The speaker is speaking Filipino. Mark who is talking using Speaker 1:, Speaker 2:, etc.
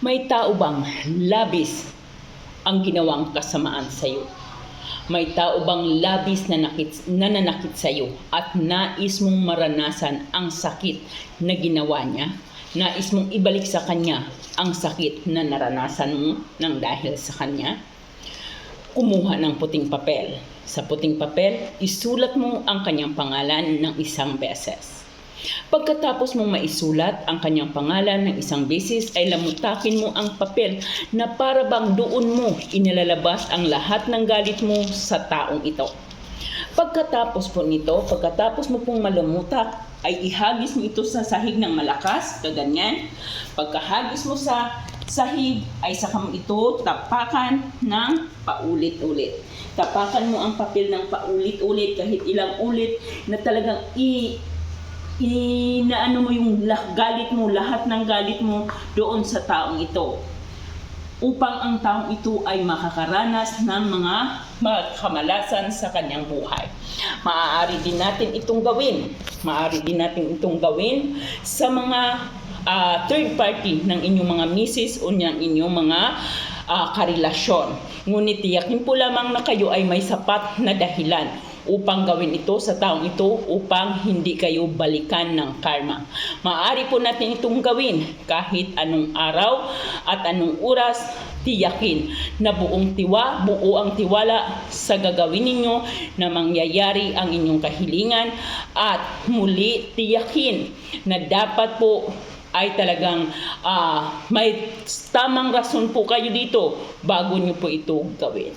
Speaker 1: May tao bang labis ang ginawang kasamaan sa iyo? May tao bang labis na nakit, nananakit sa iyo at nais mong maranasan ang sakit na ginawa niya? Nais mong ibalik sa kanya ang sakit na naranasan mo nang dahil sa kanya? Kumuha ng puting papel. Sa puting papel, isulat mo ang kanyang pangalan ng isang beses. Pagkatapos mong maisulat ang kanyang pangalan ng isang beses ay lamutakin mo ang papel na para bang doon mo inilalabas ang lahat ng galit mo sa taong ito. Pagkatapos po nito, pagkatapos mo pong malumutak, ay ihagis mo ito sa sahig ng malakas, kaganyan. Pagkahagis mo sa sahig, ay saka mo ito tapakan ng paulit-ulit. Tapakan mo ang papel ng paulit-ulit kahit ilang ulit na talagang i inaano mo yung galit mo, lahat ng galit mo doon sa taong ito. Upang ang taong ito ay makakaranas ng mga mga kamalasan sa kanyang buhay. Maaari din natin itong gawin. Maaari din natin itong gawin sa mga ah, third party ng inyong mga misis o ng inyong mga ah, karelasyon. Ngunit tiyakin po lamang na kayo ay may sapat na dahilan upang gawin ito sa taong ito upang hindi kayo balikan ng karma. Maaari po natin itong gawin kahit anong araw at anong oras tiyakin na buong tiwa, buo ang tiwala sa gagawin ninyo na mangyayari ang inyong kahilingan at muli tiyakin na dapat po ay talagang ah, may tamang rason po kayo dito bago nyo po ito gawin.